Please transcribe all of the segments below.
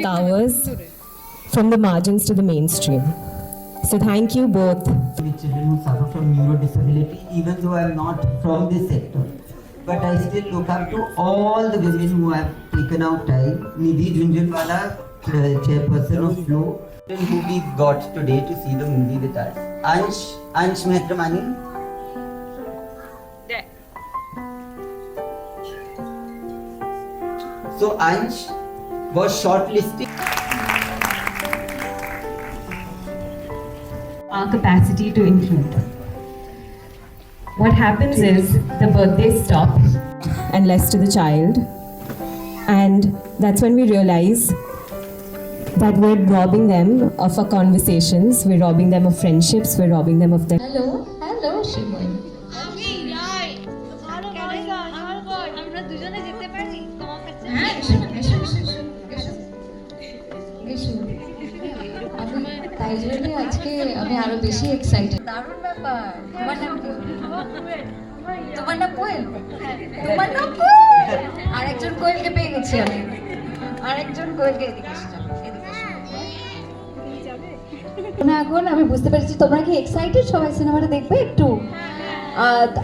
towers from the margins to the mainstream. So thank you both with children who suffer from neurodisability, even though I'm not from this sector. But I still look up to all the women who have taken out time. Nidhi Junjunwala, uh, chairperson of Flow, who we got today to see the movie with us. Ansh, Ansh Mehramani. So Ansh was shortlisted. our capacity to include. What happens is the birthdays stop and less to the child, and that's when we realize that we're robbing them of our conversations, we're robbing them of friendships, we're robbing them of their. Hello hello Shibmoy আমরা দুজনে যেতে পারি তোমার কাছে আমি জন্য আজকে আমি আরও বেশি এক্সাইটেড দারুণ ব্যাপার। তোমার নাম কি? তোমার নাম কোয়েল? তোমার নাম কোয়েল? আরেকজন কোয়েলকে পেয়ে গেছি আমি। আরেকজন কোয়েলকে এদিকে। না এখন আমি বুঝতে পেরেছি। তোমরা কি এক্সাইটেড সবাই সিনেমাটা দেখবে একটু?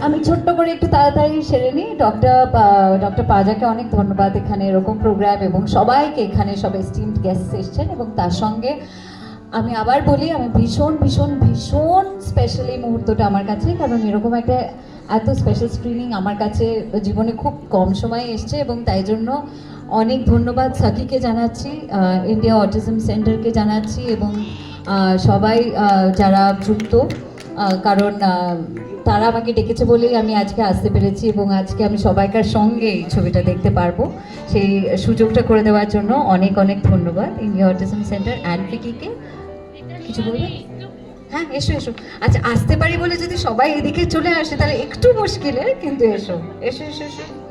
আমি ছোট্ট করে একটু তাড়াতাড়ি সেরে নিই। ডক্টর ডক্টর পাজাকে অনেক ধন্যবাদ। এখানে এরকম প্রোগ্রাম এবং সবাইকে এখানে সব এস্টিমড গেস্ট এসছেন এবং তার সঙ্গে আমি আবার বলি, আমি ভীষণ ভীষণ ভীষণ স্পেশাল এই মুহূর্তটা আমার কাছে, কারণ এরকম একটা এত স্পেশাল স্ক্রিনিং আমার কাছে জীবনে খুব কম সময়ে এসছে এবং তাই জন্য অনেক ধন্যবাদ সাকিকে জানাচ্ছি ইন্ডিয়া অটিজম সেন্টারকে জানাচ্ছি এবং সবাই যারা যুক্ত কারণ তারা আমাকে ডেকেছে বলেই আমি আজকে আসতে পেরেছি এবং আজকে আমি সবাইকার সঙ্গে এই ছবিটা দেখতে পারব। সেই সুযোগটা করে দেওয়ার জন্য অনেক অনেক ধন্যবাদ ইন্ডিয়া অটিজম সেন্টার অ্যান্ড ফিকিকে কিছু বলবে? হ্যাঁ এসো এসো। আচ্ছা আসতে পারি বলে যদি সবাই এদিকে চলে আসে, তাহলে একটু মুশকিলে, কিন্তু এসো। এসো এসো এসো।